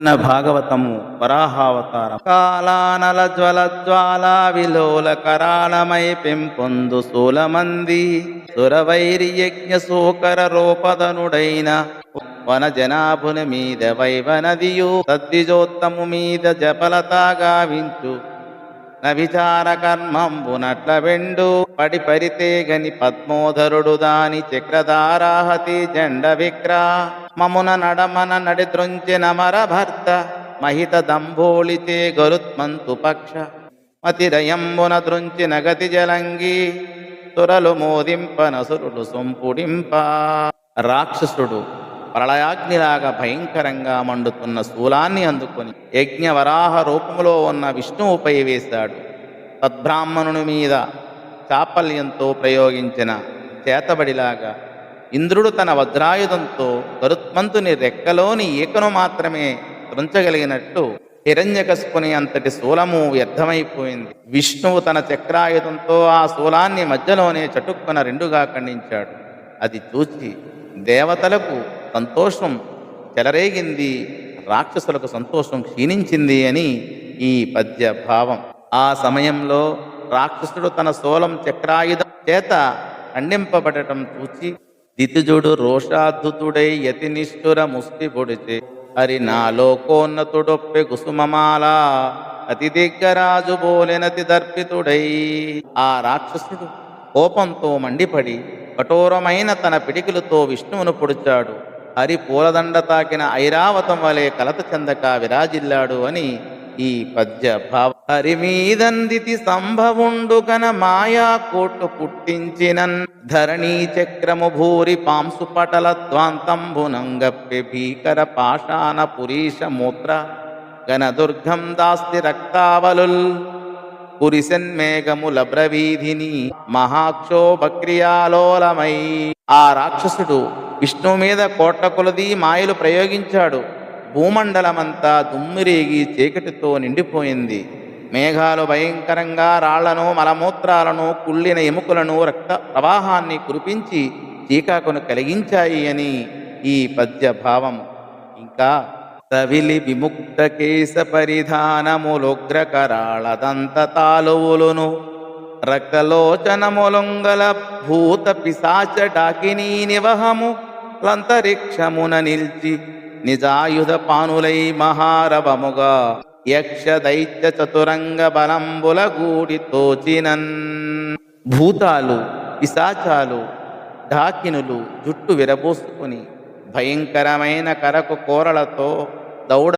నా భాగవతము వరాహావతారం. కాలానల జ్వల జ్వాల విలోల కరాళమై పెంపొందు సూలమంది. సురవైరి యజ్ఞ సూకర రూపదనుడైన వన జనాభుని మీద వైవనదియు సద్విజోత్తము మీద జపలతా గావించు నవిచార కర్మంబునట్ల వెండు పడి పరితేగని పద్మోధరుడు దాని చక్రధారాహతి జెండ విక్రా. మమున నడమన నడిద్రొంచిన మరభర్త మహిత దంభోళితే గరుత్మంతు పక్ష. మతిరయంబున దృంచిన గతి జలంగి తురలు మోదింప నసురులు సొంపుడింప. రాక్షసుడు ప్రళయాగ్నిలాగా భయంకరంగా మండుతున్న శూలాన్ని అందుకొని యజ్ఞవరాహ రూపంలో ఉన్న విష్ణువుపై వేశాడు. తద్బ్రాహ్మణుని మీద చాపల్యంతో ప్రయోగించిన చేతబడిలాగా ఇంద్రుడు తన వజ్రాయుధంతో గరుత్మంతుని రెక్కలోని ఈకను మాత్రమే త్రుంచగలిగినట్టు హిరణ్యకశుని అంతటి శూలము వ్యర్థమైపోయింది. విష్ణువు తన చక్రాయుధంతో ఆ శూలాన్ని మధ్యలోనే చటుక్కున రెండుగా ఖండించాడు. అది చూచి దేవతలకు సంతోషం చెలరేగింది రాక్షసులకు సంతోషం క్షీణించింది అని ఈ పద్య భావం ఆ సమయంలో రాక్షసుడు తన శూలం చక్రాయుధం చేత ఖండింపబడటం చూచి దితిజుడు రోషాద్భుతుడై యతి నిష్ఠుర ముష్టి పొడిచి హరి నాలోకోన్నతుడొప్పె కుసుమమాల అతి దిగ్గరాజు బోలెనతి దర్పితుడై. ఆ రాక్షసుడు కోపంతో మండిపడి కఠోరమైన తన పిడికిలతో విష్ణువును పొడిచాడు. హరి పూలదండ తాకిన ఐరావతం వలె కలత చెందక విరాజిల్లాడు అని ఈ పద్య భావ హరిమీదందితి సంభవుండుగన మాయా కోటు పుట్టించినన్. ధరణీ చక్రము భూరి పాంసు పటల త్వాంతంబునంగప్పె భీకర పాషాణ పురీష మూత్ర. గన దుర్గం దాస్తి రక్తావలుల్. కురిసన్మేఘముల బ్రవీధిని మహాక్షోభక్రియాలోలమై ఆ రాక్షసుడు విష్ణు మీద కోట్ల కొలది మాయలు ప్రయోగించాడు. భూమండలమంతా దుమ్మిరేగి చీకటితో నిండిపోయింది. మేఘాలు భయంకరంగా రాళ్ళను మలమూత్రాలను కుళ్ళిన ఎముకలను రక్త ప్రవాహాన్ని కురిపించి చీకాకును కలిగించాయి అని ఈ పద్య భావం ఇంకా సవిలి విముక్త కేశ పరిధానములుగ్రకరాళదంత తాలువులును రక్తలోచనములొంగల భూత పిశాచ డాకినీ నివహము లంతరిక్షమున నిల్చి నిజాయుధ పానులై మహారవముగా యక్ష దైత్య చతురంగ బలంబుల గూడి తోచినన్ భూతాలు పిశాచాలు ఢాకినులు జుట్టు విరబోసుకుని భయంకరమైన కరకు కోరలతో దౌడ